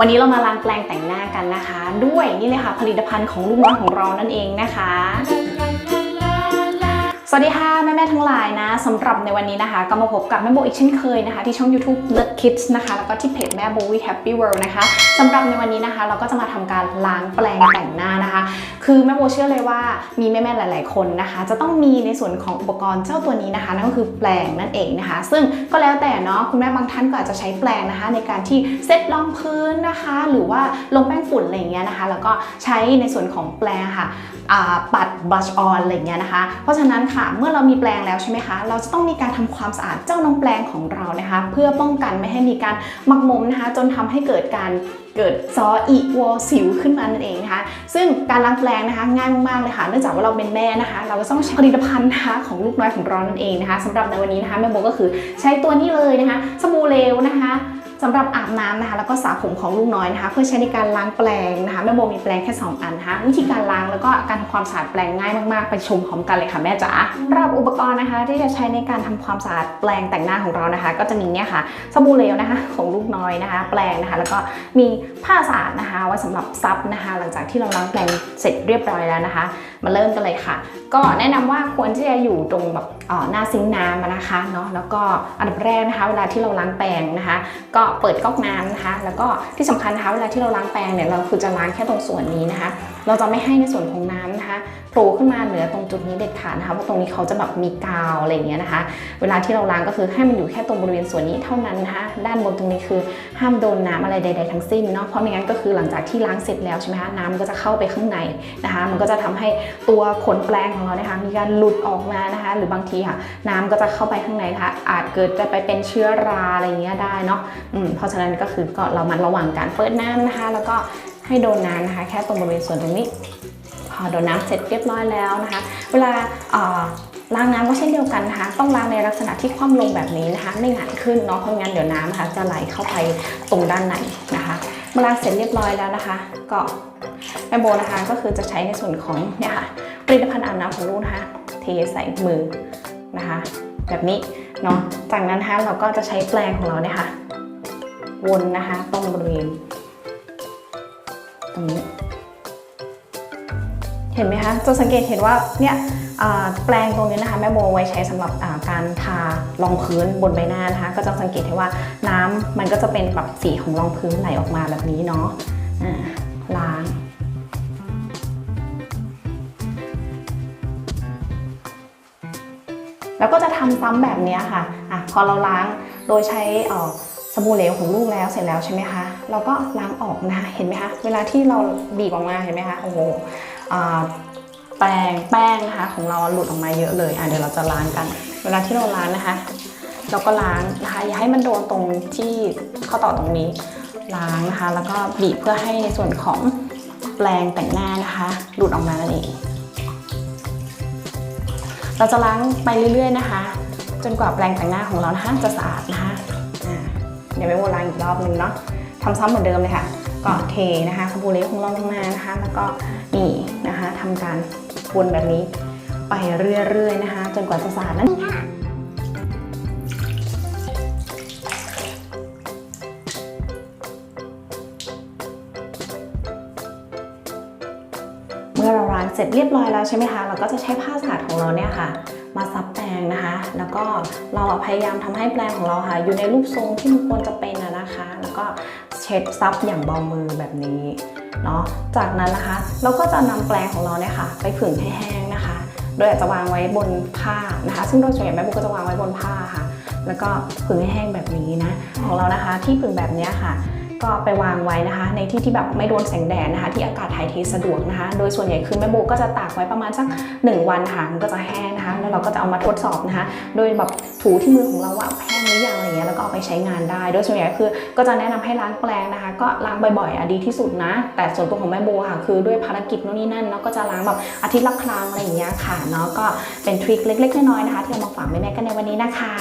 วันนี้เรามาล้างแปลงแต่งหน้ากันนะคะ ด้วยนี่เลยค่ะผลิตภัณฑ์ของลูกน้อยของเรานั่นเองนะคะ สวัสดีค่ะ แม่แม่ทั้งหลายนะสำหรับในวันนี้นะคะ ก็มาพบกับแม่โบอีกเช่นเคยนะคะ ที่ช่อง YouTube l e Kids นะคะ แล้วก็ที่เพจแม่โบวี Happy World นะคะสำหรับในวันนี้นะคะ เราก็จะมาทำการล้างแปลงแต่งหน้า คือแม่โบเชื่อเลยว่ามีแม่ๆหลาย ๆ คนนะคะ จะต้องมีในส่วนของอุปกรณ์เจ้าตัวนี้นะคะ นั่นก็คือแปลงนั่นเองนะคะ ซึ่งก็แล้วแต่เนาะคุณแม่บางท่านก็อาจจะใช้แปลงนะคะ ในการที่เซ็ตรองพื้นนะคะ หรือว่าลงแป้งฝุ่นอะไรอย่างเงี้ยนะคะ แล้วก็ใช้ในส่วนของแปลงค่ะอ่าปัดบลัชออนอะไรเงี้ยนะคะ เพราะฉะนั้นค่ะเมื่อเรามีแปลงแล้วใช่ไหมคะ เราจะต้องมีการทำความสะอาดเจ้าน้องแปลงของเรานะคะ เพื่อป้องกันไม่ให้มีการหมักหมมนะคะ จนทำให้เกิดการ เกิดซออีวอสิวขึ้นมานั่นเองนะคะ ซึ่งการล้างแปลงนะคะง่ายมากๆเลยค่ะ เนื่องจากว่าเราเป็นแม่นะคะ เราก็ต้องใช้ผลิตภัณฑ์นะคะของลูกน้อยของเรานั่นเองนะคะสำหรับในวันนี้นะคะแม่โบก็คือใช้ตัวนี้เลยนะคะสบู่เลวนะคะสำหรับอาบน้ำนะคะแล้วก็สระผมของลูกน้อยนะคะ เพื่อใช้ในการล้างแปลงนะคะแม่โบมีแปลงแค่ 2 อันนะคะวิธีการล้างแล้วก็การทำความสะอาดแปลงง่ายมากๆ ไปชมพร้อมกันเลยค่ะแม่จ๋าสำหรับอุปกรณ์นะคะที่จะใช้ในการทำความสะอาดแปลงแต่งหน้าของเรานะคะ ก็จะมีเนี่ยค่ะสบู่เหลวนะคะของลูกน้อยนะคะ แปลงนะคะ แล้วก็มีผ้าสะอาดนะคะไว้สำหรับซับนะคะ หลังจากที่เราล้างแปลงเสร็จเรียบร้อยแล้วนะคะ มาเริ่มกันเลยค่ะ ก็แนะนำว่าควรที่จะอยู่ตรงแบบหน้าซิงค์น้ำนะคะเนาะแล้วก็อันดับแรกนะคะ เวลาที่เราล้างแปรงนะคะ ก็เปิดก๊อกน้ำนะคะ แล้วก็ที่สำคัญนะคะเวลาที่เราล้างแปรงเนี่ยเราคือจะล้างแค่ตรงส่วนนี้นะคะ เราจะไม่ให้ในส่วนของน้ำนะคะโผล่ขึ้นมาเหนือตรงจุดนี้เด็ดขาดนะคะเพราะตรงนี้เขาจะแบบมีกาวอะไรอย่างเงี้ยนะคะ เวลาที่เราล้างก็คือให้มันอยู่แค่ตรงบริเวณส่วนนี้เท่านั้นนะคะด้านบนตรงนี้คือห้ามโดนน้ำอะไรใด ๆ ทั้งสิ้นเนาะเพราะไม่งั้นก็คือหลังจากที่ล้างเสร็จแล้วใช่ไหมคะน้ำก็จะเข้าไปข้างในนะคะ มันก็จะทำให้ตัวขนแปลงของเรานะคะมีการหลุดออกมานะคะ หรือบางทีค่ะน้ำก็จะเข้าไปข้างในนะคะอาจเกิดจะไปเป็นเชื้อราอะไรเงี้ยได้เนาะอืมเพราะฉะนั้นก็คือก็เรามาระวังการเปิดน้ำนะคะ แล้วก็ ให้โดนน้ำนะคะ แค่ตรงบริเวณส่วนตรงนี้ พอโดนน้ำเสร็จเรียบร้อยแล้วนะคะ เวลาล้างน้ำก็เช่นเดียวกันนะคะ ต้องล้างในลักษณะที่คว่ำลงแบบนี้นะคะ ไม่หงายขึ้นเนาะเพราะงั้นเดี๋ยวน้ำนะคะจะไหลเข้าไปตรงด้านในนะคะเมื่อล้างเสร็จเรียบร้อยแล้วนะคะ ก็แม่โบนะคะก็คือจะใช้ในส่วนของเนี่ยค่ะผลิตภัณฑ์อาบน้ำของลูกนะคะเทใส่มือนะคะ แบบนี้เนาะจากนั้นนะคะเราก็จะใช้แปรงของเราเนี่ยค่ะวนนะคะตรงบริเวณ ตรงนี้ เห็นไหมคะจะสังเกตเห็นว่าเนี่ยแปลงตรงนี้นะคะแม่โบไว้ใช้สำหรับการทารองพื้นบนใบหน้านะคะ ก็จะสังเกตเห็นว่าน้ำมันก็จะเป็นแบบสีของรองพื้นไหลออกมาแบบนี้เนาะล้างแล้วก็จะทำซ้ำแบบนี้ค่ะอะ พอเราล้างโดยใช้ออ สบู่เหลวของลูกแล้วเสร็จแล้วใช่ไหมคะ เราก็ล้างออกนะคะเห็นไหมคะ เวลาที่เราบีบออกมาเห็นไหมคะโอ้โหแป้งแป้งนะคะของเราหลุดออกมาเยอะเลยอะเดี๋ยวเราจะล้างกัน เวลาที่เราล้างนะคะ เราก็ล้างนะคะอย่าให้มันโดนตรงที่ข้อต่อตรงนี้ล้างนะคะ แล้วก็บีบเพื่อให้ในส่วนของแปรงแต่งหน้านะคะ หลุดออกมานั่นเองเราจะล้างไปเรื่อย ๆ นะคะ จนกว่าแปรงแต่งหน้าของเรานะคะจะสะอาดนะคะ เดี๋ยวไปวนล้างอีกรอบนึงเนาะทำซ้ำเหมือนเดิมเลยค่ะ ก็เทนะคะสบู่เหลวของเราลงมานะคะ แล้วก็นี่นะคะทำการวนแบบนี้ไปเรื่อยๆนะคะ จนกว่าจะสะอาดนั่นค่ะเมื่อเราล้างเสร็จเรียบร้อยแล้วใช่ไหมคะ เราก็จะใช้ผ้าสะอาดของเราเนี่ยค่ะ มาซับแปรงนะคะ แล้วก็เราพยายามทำให้แปรงของเราค่ะ อยู่ในรูปทรงที่มันควรจะเป็นนะคะ แล้วก็เช็ดซับอย่างเบามือแบบนี้เนาะ จากนั้นนะคะเราก็จะนำแปรงของเราเนี่ยค่ะ ไปผึ่งให้แห้งนะคะ โดยอาจจะวางไว้บนผ้านะคะ ซึ่งโดยส่วนใหญ่แม่บุ๊กก็จะวางไว้บนผ้าค่ะ แล้วก็ผึ่งให้แห้งแบบนี้นะ ของเรานะคะที่ผึ่งแบบนี้ค่ะ ก็ไปวางไว้นะคะ ในที่ที่แบบไม่โดนแสงแดดนะคะ ที่อากาศถ่ายเทสะดวกนะคะ โดยส่วนใหญ่คือแม่โบก็จะตากไว้ประมาณสัก 1 วันค่ะมันก็จะแห้งนะคะ แล้วเราก็จะเอามาทดสอบนะคะ โดยแบบถูที่มือของเราว่าแห้งหรือยังอะไรเงี้ยแล้วก็เอาไปใช้งานได้ โดยส่วนใหญ่คือก็จะแนะนำให้ล้างแปรงนะคะ ก็ล้างบ่อยๆอะดีที่สุดนะ แต่ส่วนตัวของแม่โบค่ะคือด้วยภารกิจโน่นนี่นั่นเนาะก็จะล้างแบบอาทิตย์ละครั้งอะไรอย่างเงี้ยค่ะเนาะก็เป็นทริคเล็กๆน้อยๆนะคะ ที่เอามาฝากแม่ๆกันในวันนี้นะคะ